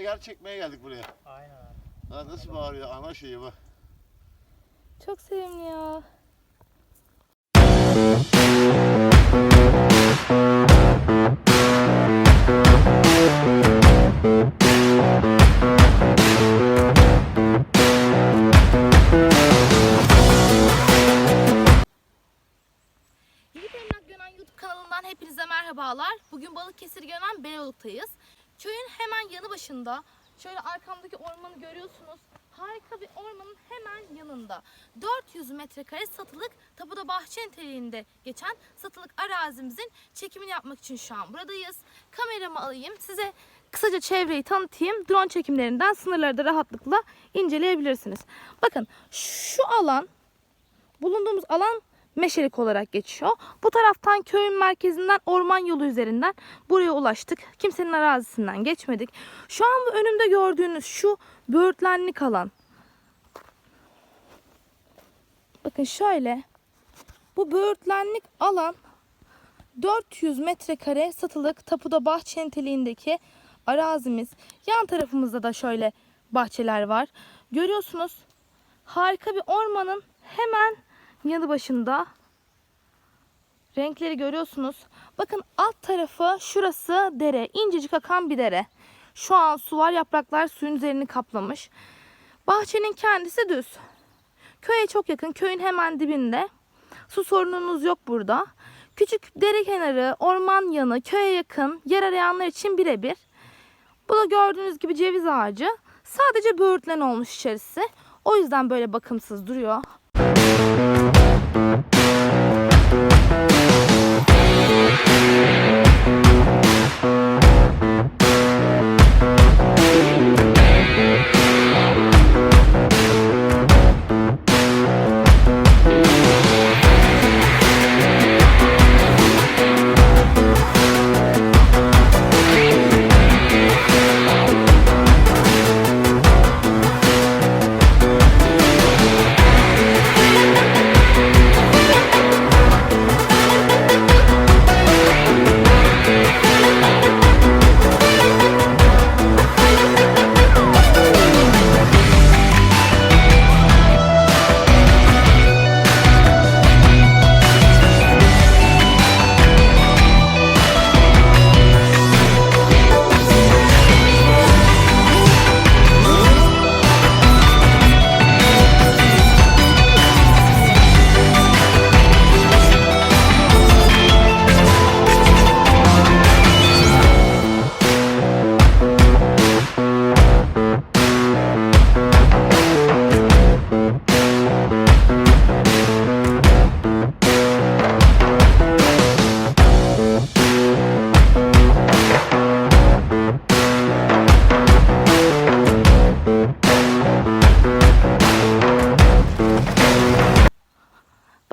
yer çekmeye geldik buraya. Aynen abi. Nasıl bağırıyor ana şeyi bu. Çok sevimli ya. Hepinize merhabalar. Bugün Balıkesir Gönen Beyoğlu'ktayız. Köyün hemen yanı başında şöyle arkamdaki ormanı görüyorsunuz. Harika bir ormanın hemen yanında. 400 metrekare satılık tapuda bahçe niteliğinde geçen satılık arazimizin çekimini yapmak için şu an buradayız. Kameramı alayım size kısaca çevreyi tanıtayım. Drone çekimlerinden sınırları da rahatlıkla inceleyebilirsiniz. Bakın şu alan bulunduğumuz alan Meşelik olarak geçiyor. Bu taraftan köyün merkezinden orman yolu üzerinden buraya ulaştık. Kimsenin arazisinden geçmedik. Şu an önümde gördüğünüz şu böğürtlenlik alan. Bakın şöyle. Bu böğürtlenlik alan 400 metrekare satılık tapuda bahçe niteliğindeki arazimiz. Yan tarafımızda da şöyle bahçeler var. Görüyorsunuz harika bir ormanın hemen yanı başında. Renkleri görüyorsunuz. Bakın alt tarafı şurası dere. incecik akan bir dere. Şu an su var yapraklar suyun üzerini kaplamış. Bahçenin kendisi düz. Köye çok yakın. Köyün hemen dibinde. Su sorununuz yok burada. Küçük dere kenarı, orman yanı, köye yakın, yer arayanlar için birebir. Bu da gördüğünüz gibi ceviz ağacı. Sadece böğürtlen olmuş içerisi. O yüzden böyle bakımsız duruyor.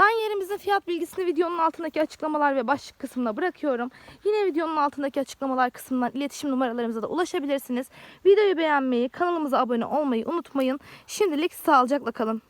Ben yerimizin fiyat bilgisini videonun altındaki açıklamalar ve başlık kısmına bırakıyorum. Yine videonun altındaki açıklamalar kısmından iletişim numaralarımıza da ulaşabilirsiniz. Videoyu beğenmeyi, kanalımıza abone olmayı unutmayın. Şimdilik sağlıcakla kalın.